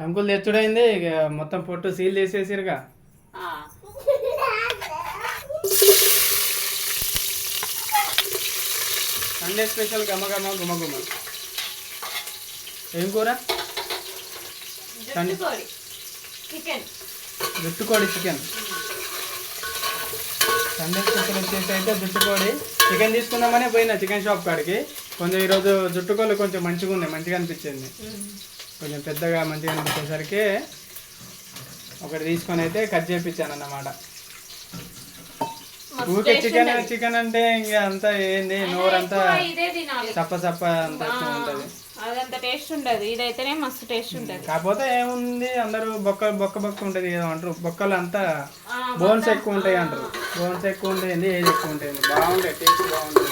కంకులు తెచ్చుడైంది ఇక మొత్తం పొట్టు సీల్ చేసేసిరుగా సండే స్పెషల్ గమ గమ గుమ గుమ ఏం కూర? చికెన్. జుట్టుకోడి చికెన్. సండే స్పెషల్ వచ్చేసి అయితే జుట్టుకోడి. చికెన్ తీసుకుందామని పోయినా చికెన్ షాప్ కాడికి. కొంచెం ఈరోజు జుట్టుకోళ్ళు కొంచెం మంచిగా ఉన్నాయి మంచిగా అనిపించింది. కొంచెం పెద్దగా మంచిగా అనిపించేసరికి ఒకటి తీసుకొని అయితే కట్ చేయించాను అన్నమాట. ఊరికే చికెన్. చికెన్ అంటే ఇంకా అంతా ఏంది? నోరంతా చప్ప చప్ప అంత ఉంటుంది. అదంత టేస్ట్ ఉండదు. ఇదైతేనే మస్తు టేస్ట్ ఉంటది. కాకపోతే ఏముంది? అందరూ బొక్క బొక్క బొక్క ఉంటుంది ఏదో అంటారు. బొక్కలు అంతా బోన్స్ ఎక్కువ ఉంటాయి అంటారు. బోన్స్ ఎక్కువ ఉంటుంది ఏది ఎక్కువ ఉంటుంది బాగుంటాయి టేస్ట్ బాగుంటుంది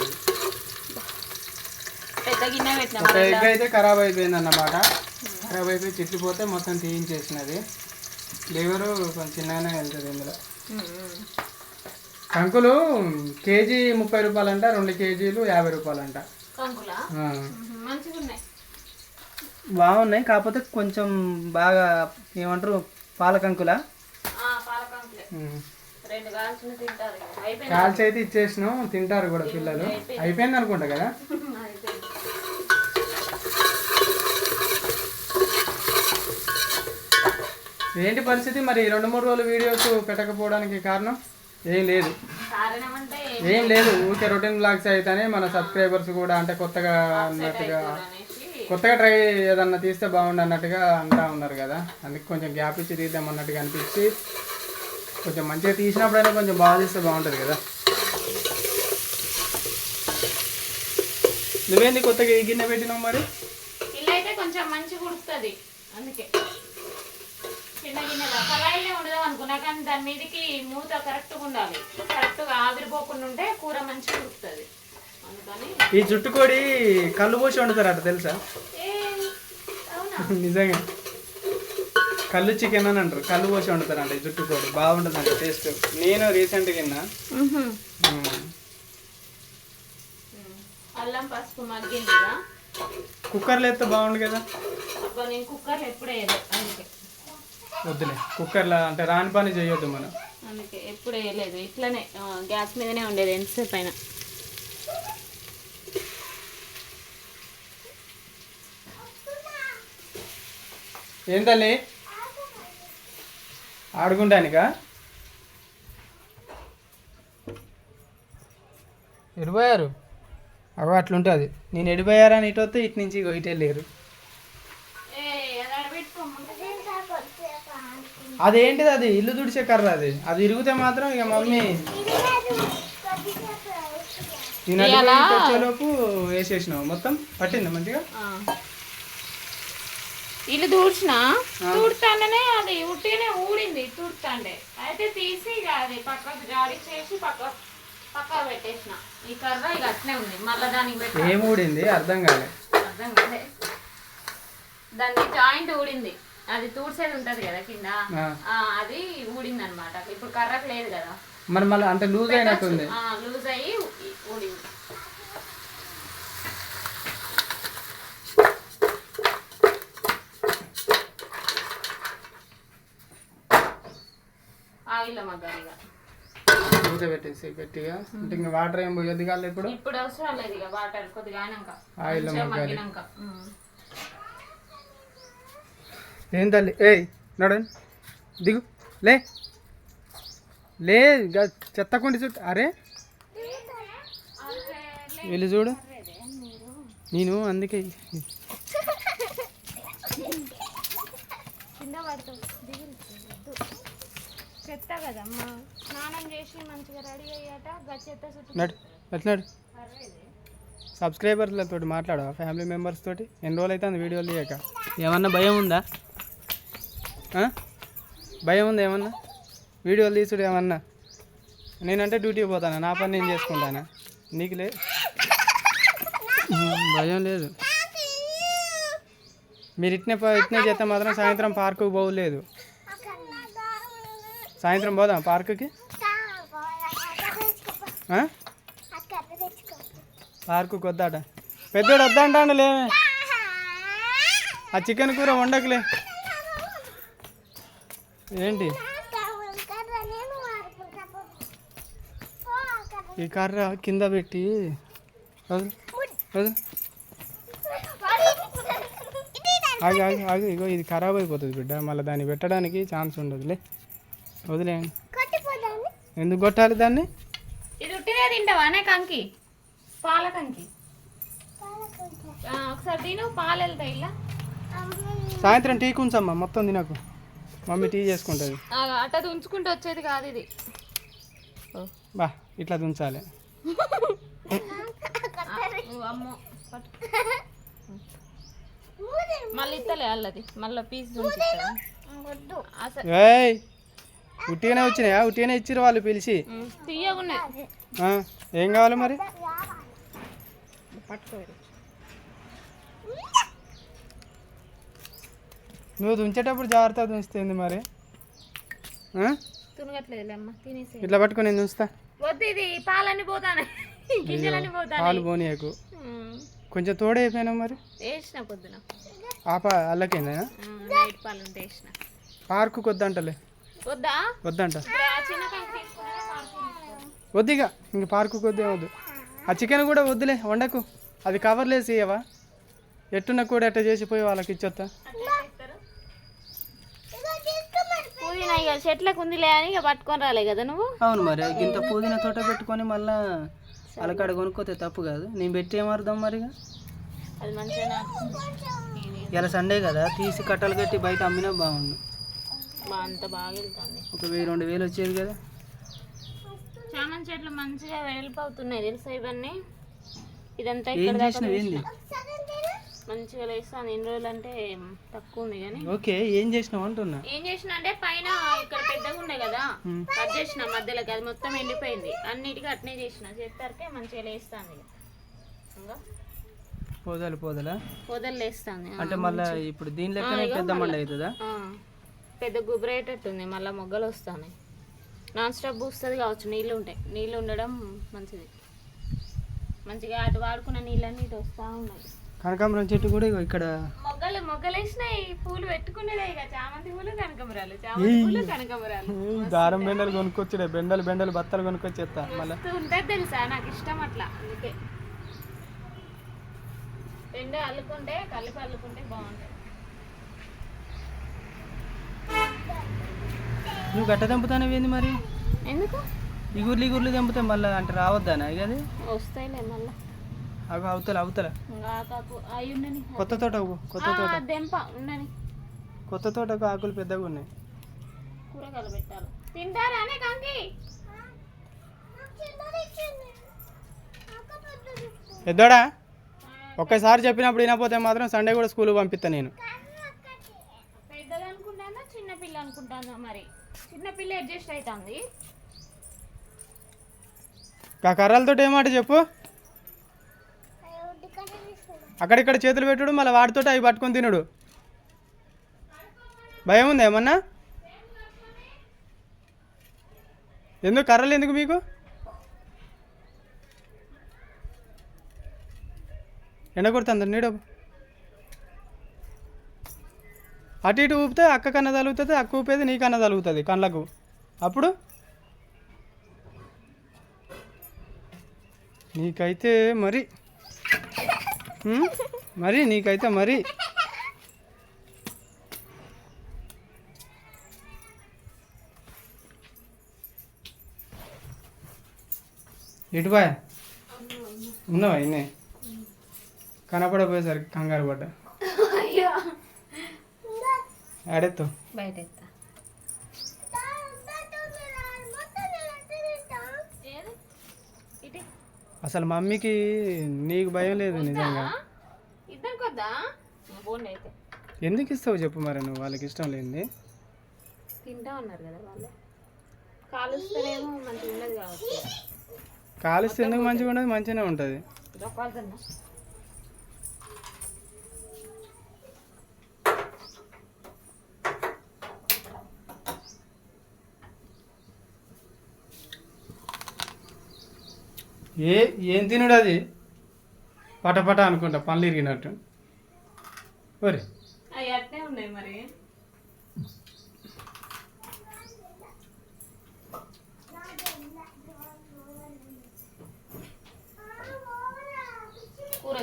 ఒక ఎగ్ అయితే ఖరాబ్ అయిపోయింది అన్నమాట ఖరాబ్ అయిపోయి చిట్లిపోతే మొత్తం తీయించేసినది. ఫ్లేవరు కొంచెం చిన్నగానే వెళ్తుంది ఇందులో. కంకులు కేజీ ముప్పై రూపాయలంట రెండు కేజీలు యాభై. మంచిగా ఉన్నాయి బాగున్నాయి కాకపోతే కొంచెం బాగా ఏమంటారు పాల కంకుల? కాల్చి అయితే ఇచ్చేసినాం తింటారు కూడా పిల్లలు. అయిపోయింది. అనుకుంటా కదా అయిపోయింది ఏంటి పరిస్థితి? మరి రెండు మూడు రోజులు వీడియోస్ పెట్టకపోవడానికి కారణం? ఏం లేదు. ఏం లేదు. ఊరికే రొటీన్ బ్లాగ్స్ అయితేనే మన సబ్స్క్రైబర్స్ కూడా అంటే కొత్తగా అన్నట్టుగా కొత్తగా ట్రై ఏదన్నా తీస్తే బాగుండు అన్నట్టుగా అంటా ఉన్నారు కదా. అందుకే కొంచెం గ్యాప్ ఇచ్చి తీద్దాం అన్నట్టుగా అనిపించి కొంచెం మంచిగా తీసినప్పుడైనా కొంచెం బాగా తీస్తే బాగుంటుంది కదా. నువ్వేంది కొత్తగా ఈ గిన్నె పెట్టినావు మరి? ఇల్లు అయితే కొంచెం మంచిగా ఉడుకుతుంది. అందుకే. చిన్న గిన్నెలో కళాయిలే ఉండదు అనుకున్నా కానీ దాని మీదకి మూత కరెక్ట్గా ఉండాలి. కరెక్ట్గా ఆవిరిపోకుండా ఉంటే కూర మంచిగా ఉడుకుతుంది. అందుకని ఈ జుట్టుకోడి కళ్ళు పోసి వండుతారట తెలుసా? ఏ? అవునా? నిజంగా. కళ్ళు చికెన్ అని అంటారు. కళ్ళు పోసి వండుతారంట ఈ జుట్టుకోడి బాగుంటుందంట టేస్ట్. నేను రీసెంట్గా విన్నా. అల్లం పసుపు మగ్గిందిగా కుక్కర్లో ఎత్తే బాగుండు కదా? నేను కుక్కర్లో ఎప్పుడు అందుకే. వద్దులే. కుక్కర్లో అంటే రాని పని చేయొద్దు మనం. అందుకే ఎప్పుడు వేయలేదు. ఇట్లనే గ్యాస్ మీదనే ఉండేది ఎంతసేపు అయినా. ఏం తల్లి? ఆడుకుంటానికా? ఎడిపోయారు అగో అట్లుంటుంది. నేను ఎడిపోయారని ఇటు వస్తే ఇటు నుంచి ఇటు వెళ్ళారు ఏ అది ఆడబెట్టుకోమంటే అదేంటిది అది? ఇల్లు తుడిచే కర్ర అది. అది ఇరిగితే మాత్రం ఇక మమ్మీ వచ్చేలోపు వేసేసినావు. మొత్తం పట్టింది మంచిగా. ఇల్లు తూడ్చిన? తూడుతానే అది ఉట్టిగానే ఊడింది తూడుతాండే. అయితే తీసి ఇక అది పక్కకు జాడి చేసి పక్క పక్క పెట్టేసిన. ఈ కర్ర ఇక అట్నే ఉంది. మళ్ళీ దానికి పెట్టి ఏం ఊడింది? అర్థం కాలే. అర్థం కాలే. దాన్ని జాయింట్ ఊడింది. అది తూడ్సేది ఉంటది కదా కింద అది ఊడింది అనమాట ఇప్పుడు కర్రకు లేదు కదా. మరి మళ్ళీ అంటే లూజ్ అయినట్టుంది. లూజ్ అయ్యి ఊడింది. ఆయిల్ మగ్గాలిగా మూత పెట్టేసి గట్టిగా. అంటే ఇంకా వాటర్ ఏం పోయొద్దు కాదు ఇప్పుడు. ఇప్పుడు అవసరం లేదు ఇక వాటర్ కొద్దిగా ఆయిల్ మగ్గాలి. ఏం తల్లి? ఏయ్ నడవండి. దిగు. లే. లే చెత్త కొండి చుట్టూ. అరే. వెళ్ళి చూడు. నేను అందుకే. చెత్త కదమ్మా. స్నానం చేసి మంచిగా రెడీ అయ్యాట. నడు. సబ్స్క్రైబర్లతో మాట్లాడవా? ఫ్యామిలీ మెంబర్స్ తోటి. ఎన్ని రోజులు అవుతుంది వీడియోలు తీయక? ఏమన్నా భయం ఉందా? భయం ఉందా ఏమన్నా? వీడియోలు తీసుడు ఏమన్నా? నేనంటే డ్యూటీకి పోతాను? నా పని నేను చేసుకుంటానా? నీకు లే ఉమ్, భయం లేదు. మీరు ఇట్నే ఇట్నే చేస్తే మాత్రం సాయంత్రం పార్కుకి పోలేదు సాయంత్రం పోదాం పార్కుకి? పార్కుకి వద్దాట పెద్దోడు వద్దంటాడు లే ఆ చికెన్ కూర వండకులే. ఏంటి ఈ కర్ర కింద పెట్టి వదిలు, వదిలు. ఆగి ఆగి ఆగి ఇగో ఇది ఖరాబ్ అయిపోతుంది బిడ్డ. మళ్ళీ దాన్ని పెట్టడానికి ఛాన్స్ ఉండదులే. వదిలేయండి. ఎందుకు కొట్టాలి దాన్ని? ఇది ఉట్టినే తింటావా? అనే కంకి. పాల కంకి. ఒకసారి తిను పాలు వెళ్తాయి ఇలా. సాయంత్రం టీ కుంచమ్మా మొత్తం తినకు. మమ్మీ టీ చేసుకుంటుంది. ఆ, అట్ట ఉంచుకుంటూ వచ్చేది కాదు ఇది. బా ఇట్లా పట్టు. మళ్ళీ ఇస్తలే అల్లది. మళ్ళీ పీస్ ఏయ్ ఉట్టిగానే వచ్చినాయా? ఉట్టిగానే ఇచ్చిరు వాళ్ళు పిలిచి. ఏం కావాలి మరి? పట్టుకోరు. నువ్వు తుంచేటప్పుడు జాగ్రత్తగా తుంచుతుంది మరి? ఇట్లా పట్టుకొని నేను ఉంచుతా వద్దు ఇది పాలన్నీ పోతానే. గింజలన్నీ పోతానే. పాలు పోనీయకు. కొంచెం తోడే అయిపోయినా మరి? వేసిన పొద్దున. ఆప పాలు ఉంటే వేసిన. పార్కు వద్దంటలే వద్దా? వద్దంట. వద్దిగా ఇంక పార్కు కొద్దే వద్దు. ఆ చికెన్ కూడా వద్దులే వండకు. అది కవర్లేసి ఇవ్వవా ఎట్టున్న కూడా ఎట్ట చేసిపోయి వాళ్ళకి ఇచ్చొత్తా పుదీనా ఇక చెట్లకు ఉందిలే అని ఇక పట్టుకొని రాలే కదా నువ్వు? అవును మరి ఇంత పుదీనా తోట పెట్టుకొని మళ్ళా అలకాడ కొనుక్కోతే తప్పు కాదు. నేను పెట్టి ఏమర్థం మరి అది మంచిగా ఇలా సండే కదా తీసి కట్టలు కట్టి బయట అమ్మినా బాగుండు. అంత బాగా వెళ్తుంది. ఒక వెయ్యి రెండు వేలు వచ్చేది కదా. చామంతి చెట్లు మంచిగా వెడల్పవుతున్నాయి తెలుసా ఇవన్నీ? ఇదంతా ఇక్కడ దాకా చేసినావు ఏంది? మంచిగా లేస్తాను ఎన్ని రోజులు అంటే తక్కువ ఉంది కానీ. ఓకే ఏం చేసినావు అంటున్నా? ఏం చేసిన అంటే పైన ఇక్కడ పెద్దగా ఉన్నాయి కదా. కట్ చేసిన మధ్యలోకి అది మొత్తం ఎండిపోయింది. అన్నిటికీ అట్నే చేసిన. చేస్తారకే మంచిగా లేస్తాను పోదాలు పోదలా? పొదలు లేస్తాను అంటే మళ్ళీ ఇప్పుడు దీని లెక్కనే పెద్ద మండ అవుతుందా? పెద్ద గుబురేటట్టుంది. మళ్ళీ మొగ్గలు వస్తాయి నాన్ స్టాప్ పూస్తుంది కావచ్చు. నీళ్ళు ఉంటాయి నీళ్ళు ఉండడం మంచిది. మంచిగా అటు వాడుకున్న నీళ్ళన్నీ ఇటు వస్తూ ఉన్నాయి. కనకాంబరం చెట్టు కూడా ఇక్కడ. మొగ్గలు మొగ్గలు వేసినాయి పూలు పెట్టుకునేదే ఇక చామంతి పూలు కనకమరాలు చామంతి పూలు కనకమరాలు ఈ దారం బెండలు కొనుక్కొచ్చుడే. బెండలు బెండలు బత్తలు కొనుక్కొచ్చేస్తా మళ్ళీ. ఉంటుంది తెలుసా? నాకు ఇష్టం అట్లా. అందుకే. రెండు అల్లుకుంటే కలిపి అల్లుకుంటే బాగుంటాయి. నువ్వు గట్ట తెంపుతానేవేంది మరి? ఎందుకు? ఇగుర్లు ఇగుర్లు తెంపుతే మళ్ళీ అంటే రావద్దానా ఇక అది? వస్తాయిలే మళ్ళా. అవి అవతల అవతల. కొత్త తోట కొత్త తోట. కొత్త తోటకు ఆకులు పెద్దగా ఉన్నాయి. కూరగాయలు పెట్టాలి కంకి? పెద్దోడా ఒక్కసారి చెప్పినప్పుడు వినపోతే మాత్రం సండే కూడా స్కూల్ పంపిస్తా నేను. పెద్దది అనుకుంటానా చిన్న పిల్ల అనుకుంటానా మరి? చిన్న పిల్ల అడ్జస్ట్ అవుతుంది ఆ కర్రలతో ఏమాట చెప్పు? అక్కడిక్కడ చేతులు పెట్టుడు మళ్ళీ వాటితో అవి పట్టుకొని తినుడు. భయం ఉందా ఏమన్నా? ఎందుకు కర్రలు ఎందుకు మీకు? ఎండ కొడుతుంది నీడ? అటు ఇటు ఊపితే అక్క కన్న తలుగుతుంది అక్క ఊపేది నీ కన్న తలుగుతుంది కళ్ళకు. అప్పుడు? నీకైతే మరి మరి నీకైతే మరి. ఎటు బాయ్ ఉన్నావా ఇన్నే? కనపడపోయేసరికి కంగారు పడ్డా. ఆడెత్తు. బయట? ఇటు. అసలు మమ్మీకి నీకు భయం లేదు నిజంగా. ఎందుకు ఇస్తావు చెప్పు మరి నువ్వు? వాళ్ళకి ఇష్టం లేనిది. తింటా ఉన్నారు కదా వాళ్ళు. కాలుస్తేనేమో మంచిగా ఉండదు కావచ్చు. కాలిస్తే ఎందుకు మంచిగా ఉండదు? మంచిగానే ఉంటుంది. ఏ ఏం తినుడు అది? పటపట అనుకుంటా పనులు ఇరిగినట్టు. మరి మరి. కూర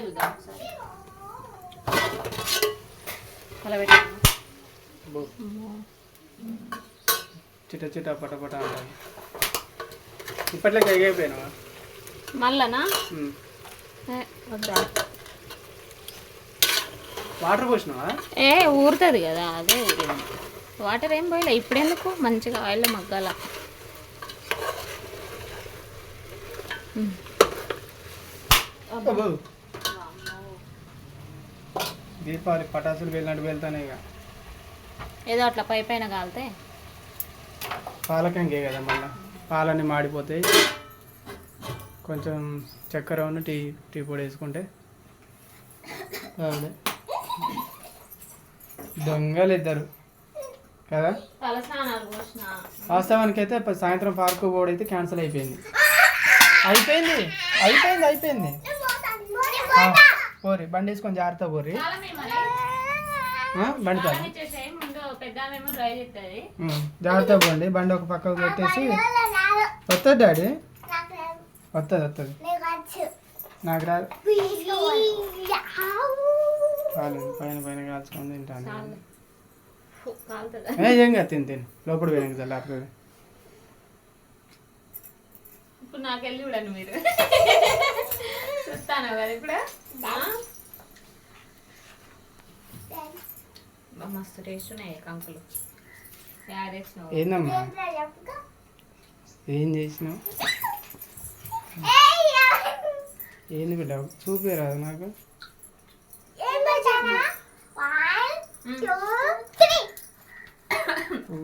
చిట చిట పటపట ఇప్పట్లోకి ఎగిపోయినావా మళ్ళనా వద్దా? వాటర్ పోసినావా? ఏ ఊరుతుంది కదా అదే ఊరింది. వాటర్ ఏం పోయలే ఇప్పుడెందుకు? మంచిగా ఆయిల్ మగ్గాల. దీపావళి పటాసులు వెళ్ళినట్టు వెళ్తానే ఇక. ఏదో అట్లా పై పైన కాలితే? పాలకంగే కదా మళ్ళీ? పాలన్నీ మాడిపోతాయి. కొంచెం చక్కెర ఉన్న టీ టీ పొడి వేసుకుంటే బాగుంది దొంగలు ఇద్దరు. కదా? వాస్తవానికి అయితే సాయంత్రం పార్కు పోవడం అయితే క్యాన్సిల్ అయిపోయింది. అయిపోయింది? అయిపోయింది అయిపోయింది. పోరి బండి వేసుకొని జాగ్రత్త పోరి. బండి జాగ్రత్త పోండి. బండి ఒక పక్కకు పెట్టేసి. వస్తుంది డాడీ. వస్తుంది వస్తుంది నాకు రాదు. పైన పైన కాల్చుకొని తింటాను ఏ ఏం కాదు తిని తిని. లోపల పోయినాక చల్లారుతుంది ఇప్పుడు నాకెళ్ళి చూడండి మీరు. చూస్తాను కదా ఇప్పుడు? మస్తు టేస్ట్ ఉన్నాయి కంకులు. యాడ్ చేసినావు. ఏందమ్మా? ఏం చేసినావు? ఏంది బిడ్డ? చూపిరాదు నాకు?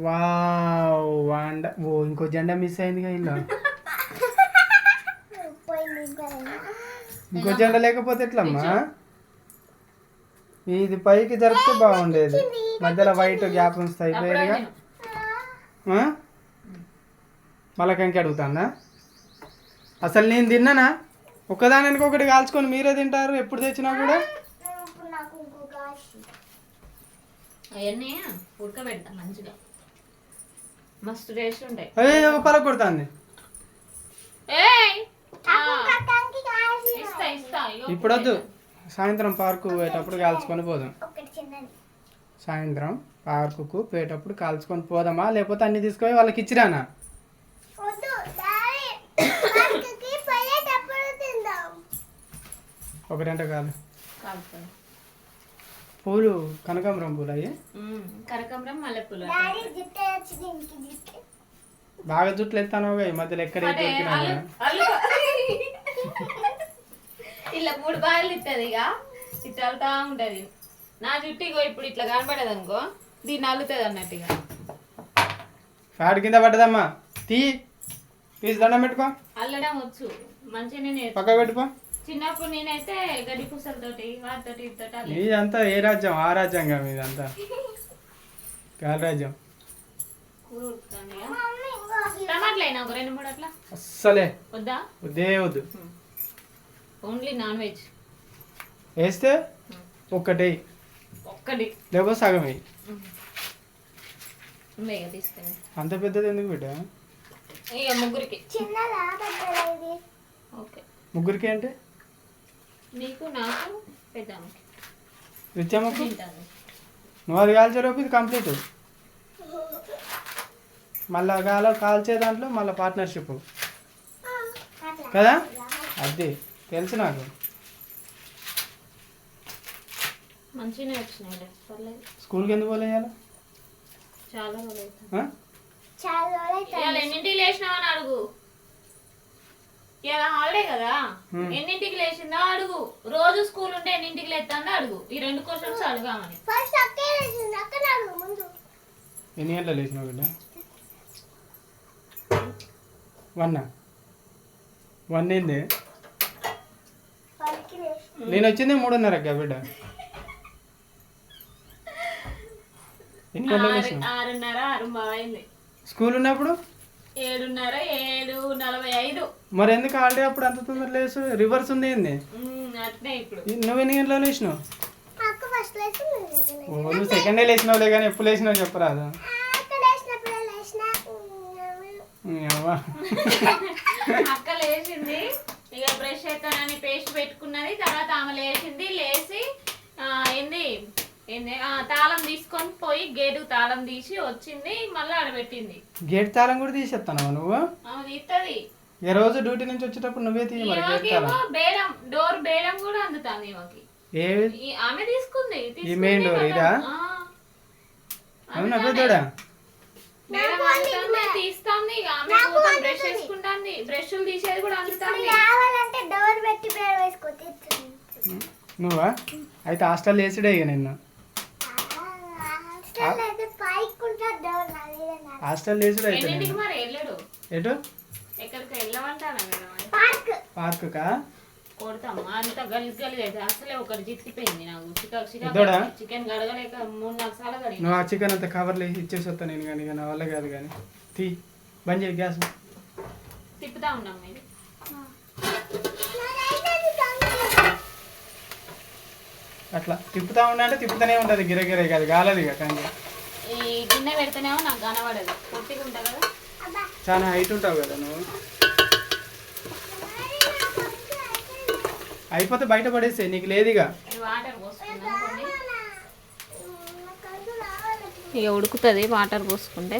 వావ్ వాండ ఓ ఇంకో జెండా మిస్ అయిందిగా ఇల్లు ఇంకో జెండా లేకపోతే ఎట్లమ్మా? ఇది పైకి జరిపితే బాగుండేది. మధ్యలో వైట్ గ్యాప్ ఉంచితే అయిపోయేదిగా? మళ్ళా కంకి అడుగుతాందా? అసలు నేను తిన్నానా? ఒకదానికి ఒకటి కాల్చుకొని మీరే తింటారు ఎప్పుడు తెచ్చినా కూడా? అవన్నీ ఉడకబెడతా మంచిగా. మస్తు టేస్ట్ ఉంటాయి. అయ్యో కొడుతుంది. ఇప్పుడు వద్దు సాయంత్రం పార్కు పోయేటప్పుడు కాల్చుకొని పోదాం. సాయంత్రం పార్కుకు పోయేటప్పుడు కాల్చుకొని పోదామా? లేకపోతే అన్ని తీసుకొని వాళ్ళకి ఇచ్చిరానా? ఒక గంట కాదు. పూలు కనకాంబరం పూలు అయ్యి? కనకాంబరం మల్లెపూలు బాగా జుట్లు ఎత్తాను ఈ మధ్యలో ఎక్కడ. ఇలా మూడు బాయిలు ఇస్తుంది ఇక. ఇట్లా ఉంటది. నా జుట్టు ఇగో ఇప్పుడు ఇట్లా కనపడదు అనుకో దీన్ని అల్లుతుంది అన్నట్టు ఇక. ఫ్యాట్ కింద పడ్డదమ్మా. తీ. తీసి దండం పెట్టుకో. అల్లడం వచ్చు. మంచిగా పక్క పెట్టుకో. చిన్నప్పుడు నేనైతే గడ్డి పూసలతోటి వాటితోటి ఇతోటి ఇదంతా ఏ రాజ్యం? ఆ రాజ్యంగా ఇదంతా గాలి రాజ్యం. కూర ఉడుకుతుంది ఇక. టమాటాలు అయినా ఒక రెండు మూడు అట్లా? అస్సలే. వద్దా? వద్దే వద్దు. Only non veg. వేస్తే ఒక్కటే. ఒక్కటి. లేకపోతే సగం వేయి అంత పెద్దది ఎందుకు బిడ్డ? ఇక ముగ్గురికి. ఓకే. ముగ్గురికి అంటే? నీకు నాకు పెద్దామకి తింటాను. నువ్వు అది కాల్చేలోపు ఇది కంప్లీట్. మళ్ళా కాల కాల్చే దాంట్లో మళ్ళీ పార్ట్నర్షిప్ కదా? అది తెలుసు నాకు. మంచిగానే వచ్చినాయి పర్లేదు. స్కూల్కి ఎందుకు పోలేయాలి చాలా రోజులు ఆ? ఇవాళ ఎన్నింటికి లేచినావని అడుగు. ఇలా హాలిడే కదా. Hmm. ఎన్నింటికి లేచిందో అడుగు. రోజు స్కూల్ ఉంటే ఎన్నింటికి లేస్తుందో అడుగు. ఈ రెండు క్వశ్చన్స్ అడగామని. ఎన్ని గంటలు లేచినావు బిడ్డ? వన్ వన్ ఏంది? నేను వచ్చింది మూడున్నర బిడ్డ. ఎన్ని గంటలు లేచినావు? ఆరున్నర ఆరు అయింది. స్కూల్ ఉన్నప్పుడు? ఏడున్నర ఏడు నలభై ఐదు. మరి ఎందుకు ఆల్రెడీ అప్పుడు అంత తొందర లేసు? రివర్స్ ఉంది ఏంది? అట్నే ఇప్పుడు. నువ్వు ఎన్ని గంటలు లేచినావు? ఓ నువ్వు సెకండ్ డే లేచినావులే కానీ ఎప్పుడు లేచినావు చెప్పరాదు. అక్క లేచింది ఇక బ్రష్ చేస్తానని పేస్ట్ పెట్టుకున్నది తర్వాత ఆమె లేచింది లేచి ఏంది ఏంది? తాళం తీసుకొని పోయి గేటు తాళం తీసి వచ్చింది మళ్ళీ ఆడబెట్టింది గేట్ తాళం కూడా తీసేస్తాను నువ్వు? ఆమె తీస్తుంది ఏ రోజు డ్యూటీ నుంచి వచ్చేటప్పుడు నువ్వే తీయ మరి గేట్ తాళం? ఈమెకేమో బేలం డోర్ బేలం కూడా అందుతుంది ఈమెకి ఏ? ఈ- ఆమె తీసుకుంది ఈ మెయిన్ డోర్ తీసుకుంది ఇదా? ఆ. అవునా పెద్దోడా? బేలం అందుతుంది తీస్తుంది ఇక. ఆమె కూతురు బ్రష్ వేసుకుంటుంది. బ్రష్లు తీసేది కూడా అందుతుంది. కావాలంటే డోర్ పెట్టి పేరు వేసుకోవచ్చు నువ్వా? అయితే హాస్టల్ వేసిడే ఇక నిన్ను అయితే పైకి ఉంటుంది డోర్ నాది హాస్టల్ వెళ్ళాడు? ఎటు? పార్క్ పార్కుకా? కొడతాము? అంత గలీజ్ గలీజ్ అయితే అసలే ఒకటి చిక్కిపోయింది నాకు. చికెన్? చికెన్ చికెన్ గడగలేక మూడు నాలుగు సార్లు నువ్వు ఆ చికెన్ అంత కవర్లో వేసి ఇచ్చేసి వస్తా నేను కానీ నా వల్ల కాదు కానీ. తీ బంద్ చేయి గ్యాస్. తిప్పుతా ఉన్నాం మీరు. అట్లా. తిప్పుతా ఉన్నా అంటే తిప్పుతూనే ఉంటుంది గిరగిరే కాదు గాలది ఇక కానీ ఈ గిన్నె పెడితేనేమో నాకు కనబడదు. పొట్టిగా ఉంటా కదా? చాలా హైట్ ఉంటావు కదా నువ్వు. అయిపోతే బయట పడేసే నీకు లేదుగా ఇక ఉడుకుతుంది వాటర్ పోసుకుంటే.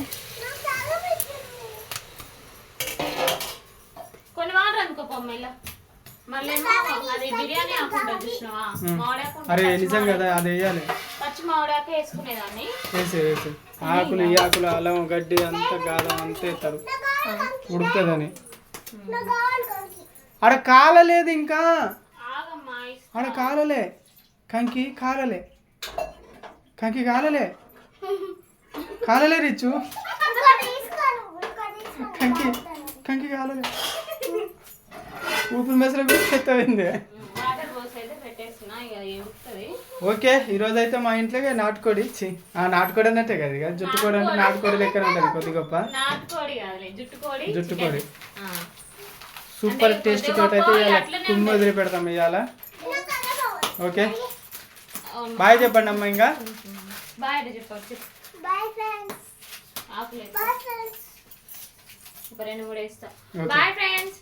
కొన్ని వాటర్ అనుకో పొమ్మ అరే నిజం కదా అది వేయాలి. ఆకులు ఈ ఆకులు అల్లం గడ్డి అంతా గాలం అంతా ఎత్తారు ఉడుకుతుందని. ఆడ కాలలేదు ఇంకా. ఆడ కాలలే. కంకి కాలలే. కంకి కాలలే. కాలలే రిచ్చు కంకి కంకి కాలలే. ఊపిరి ఇక ఉడుకుతుంది ఓకే ఈరోజు అయితే మా ఇంట్లో నాటుకోడి చి ఆ నాటుకోడి అన్నట్టే కదా ఇక జుట్టుకోడి అంటే నాటుకోడి లెక్కన ఉంటుంది కొద్ది గొప్ప. జుట్టుకోడి జుట్టుకోడి చికెన్. ఆ. సూపర్ టేస్ట్ తోటి అయితే ఇవాళ కుమ్మి వదిలి పెడతాం ఇవాళ. ఓకే. బాయ్ చెప్పండి అమ్మ ఇంకా. బాయ్ ఫ్రెండ్స్ ఒక రెండు మూడు వేస్తా. Bye friends